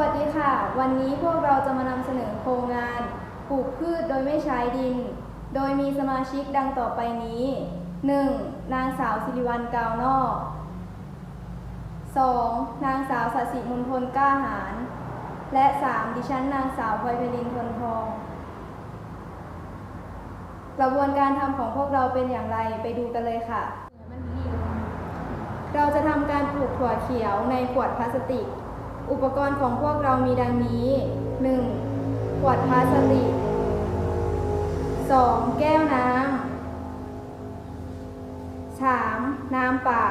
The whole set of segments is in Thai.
วัสดีค่ะ วันนี้พวกเราจะมานำเสนอโครงงานปลูกพืชโดยไม่ใช้ดิน โดยมีสมาชิกดังต่อไปนี้ 1. นางสาวสิริวัลกาวนอก 2. นางสาวสัสิมนทนกล้าหาร และ 3. ดิฉันนางสาวพลอยไพลินทนทอง กระบวนการทำของพวกเราเป็นอย่างไรไปดูกันเลยค่ะ เราจะทำการปลูกถั่วเขียวในขวดพลาสติก อุปกรณ์ของพวกเรามีดังนี้ 1. ขวดพลาสติก 2. แก้วน้ำ 3. น้ำเปล่า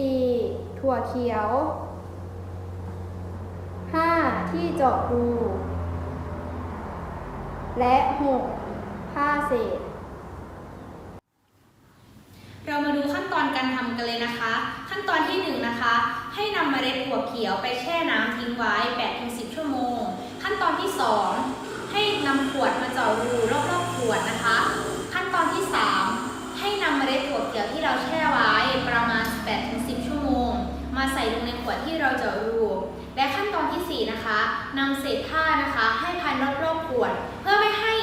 4. ถั่วเขียว 5. ที่เจาะรูและ 6. ผ้าเศษ เรามาดูขั้นตอนการทำกันเลยนะคะ นะคะ ให้นำเมล็ดถั่วเขียวไปแช่น้ำทิ้งไว้ 8-10 ชั่วโมง ขั้นตอนที่ 2 ให้นำขวดมาเจาะรูรอบๆขวดนะคะ ขั้นตอนที่ 3 ให้นำเมล็ดถั่วเขียวที่เราแช่ไว้ประมาณ 8-10 ชั่วโมง มาใส่ลงในขวดที่เราเจาะรู และขั้นตอนทีสี่4 นะคะนำเศษผ้านะคะให้พันรอบๆขวด เพื่อไม่ให้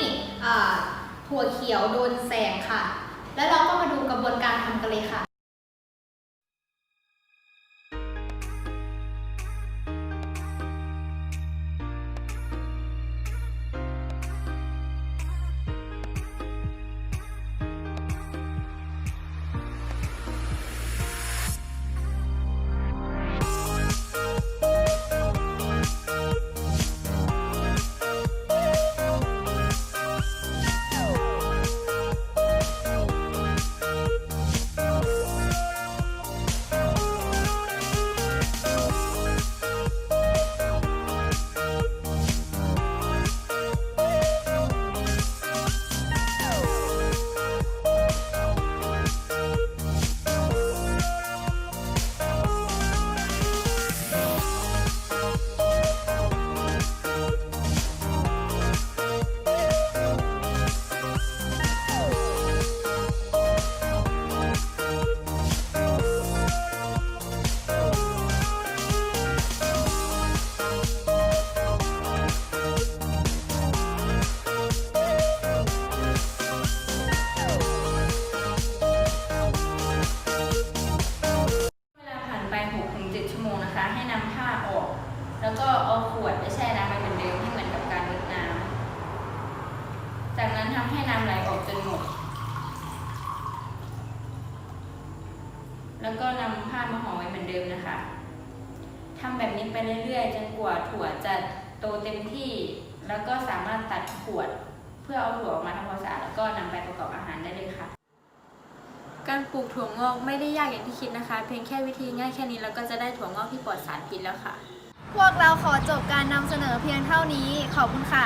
ถั่วเขียวโดนแสงค่ะ แล้วเราก็มาดูกระบวนการทำกันเลยค่ะ โมงนะคะ ให้นำผ้าออก แล้วก็เอาขวดไปแช่น้ำไว้เหมือนเดิมให้เหมือนกับการลดน้ำจากนั้นทำให้น้ำไหลออกจนหมด แล้วก็นำผ้ามาห่อไว้เหมือนเดิมนะคะทำแบบนี้ไปเรื่อยๆจนกว่าถั่วจะโตเต็มที่ แล้วก็สามารถตัดขวด เพื่อเอาถั่วออกมาทำความสะอาดแล้วก็นำไปประกอบอาหารได้เลยค่ะ การปลูกถั่วงอกไม่ได้ยากอย่างที่คิดนะคะ เพียงแค่วิธีง่ายแค่นี้แล้วก็จะได้ถั่วงอกที่ปลอดสารพิษแล้วค่ะ พวกเราขอจบการนำเสนอเพียงเท่านี้ ขอบคุณค่ะ